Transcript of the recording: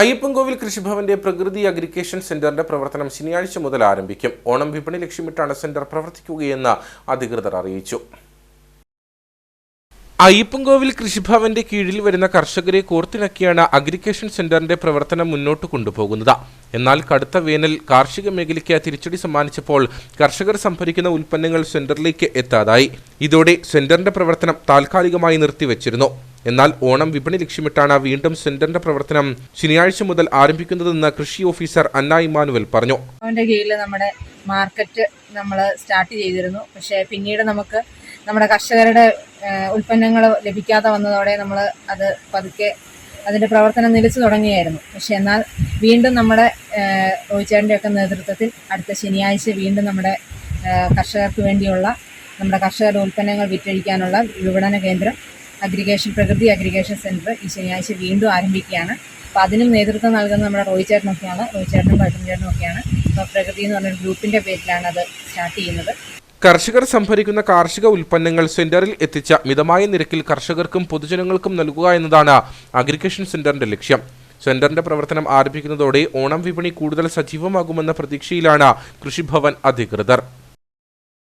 അയ്യപ്പൻകോവിൽ കൃഷിഭവന്റെ പ്രകൃതി അഗ്രിക്കേഷൻ സെന്ററിന്റെ പ്രവർത്തനം ശനിയാഴ്ച മുതൽ ആരംഭിക്കും. ഓണം വിപണി ലക്ഷ്യമിട്ടാണ് സെന്റർ പ്രവർത്തിക്കുകയെന്ന് അധികൃതർ അറിയിച്ചു. അയ്യപ്പൻകോവിൽ കൃഷിഭവന്റെ കീഴിൽ വരുന്ന കർഷകരെ കോർത്തിണക്കിയാണ് അഗ്രിക്കേഷൻ സെന്ററിന്റെ പ്രവർത്തനം മുന്നോട്ട് കൊണ്ടുപോകുന്നത്. എന്നാൽ കടുത്ത വേനൽ കാർഷിക മേഖലയ്ക്ക് തിരിച്ചടി സമ്മാനിച്ചപ്പോൾ കർഷകർ സംഭരിക്കുന്ന ഉൽപ്പന്നങ്ങൾ സെന്ററിലേക്ക് എത്താതായി. ഇതോടെ സെന്ററിന്റെ പ്രവർത്തനം താൽക്കാലികമായി നിർത്തിവച്ചിരുന്നു. എന്നാൽ ഓണം വിപണി ലക്ഷ്യമിട്ടാണ് വീണ്ടും സെന്ററിന്റെ പ്രവർത്തനം ശനിയാഴ്ച മുതൽ ആരംഭിക്കുന്നതെന്ന് കൃഷി ഓഫീസർ അന്ന ഇമാനുവൽ പറഞ്ഞു. അവന്റെ കീഴിൽ നമ്മുടെ മാർക്കറ്റ് നമ്മൾ സ്റ്റാർട്ട് ചെയ്തിരുന്നു. പക്ഷേ പിന്നീട് നമുക്ക് നമ്മുടെ കർഷകരുടെ ഉൽപ്പന്നങ്ങൾ ലഭിക്കാതെ വന്നതോടെ നമ്മൾ അത് പതുക്കെ അതിന്റെ പ്രവർത്തനം നിലച്ചു തുടങ്ങിയായിരുന്നു. പക്ഷേ എന്നാൽ വീണ്ടും നമ്മുടെ റോയിച്ചേട്ടന്റെ ഒക്കെ നേതൃത്വത്തിൽ അടുത്ത ശനിയാഴ്ച വീണ്ടും നമ്മുടെ കർഷകർക്ക് വേണ്ടിയുള്ള നമ്മുടെ കർഷകരുടെ ഉൽപ്പന്നങ്ങൾ വിറ്റഴിക്കാനുള്ള വിപണന കേന്ദ്രം അഗ്രിഗേഷൻ പ്രകൃതി അഗ്രിഗേഷൻ സെന്റർ ഈ ശനിയാഴ്ച വീണ്ടും ആരംഭിക്കുകയാണ്. അപ്പോൾ അതിനും നേതൃത്വം നൽകുന്നത് നമ്മുടെ റോയി ചേട്ടനൊക്കെയാണ്. റോയി ചേട്ടനും പട്ടുംചേട്ടനും ഒക്കെയാണ്. അപ്പോൾ പ്രകൃതി എന്ന് പറഞ്ഞൊരു ഗ്രൂപ്പിന്റെ പേരിലാണ് അത് സ്റ്റാർട്ട് ചെയ്യുന്നത്. കർഷകർ സംഭരിക്കുന്ന കാർഷിക ഉൽപ്പന്നങ്ങൾ സെന്ററിൽ എത്തിച്ച മിതമായ നിരക്കിൽ കർഷകർക്കും പൊതുജനങ്ങൾക്കും നൽകുക എന്നതാണ് അഗ്രിഗേഷൻ സെന്ററിന്റെ ലക്ഷ്യം. സെന്ററിന്റെ പ്രവർത്തനം ആരംഭിക്കുന്നതോടെ ഓണം വിപണി കൂടുതൽ സജീവമാകുമെന്ന പ്രതീക്ഷയിലാണ് കൃഷിഭവൻ അധികൃതർ.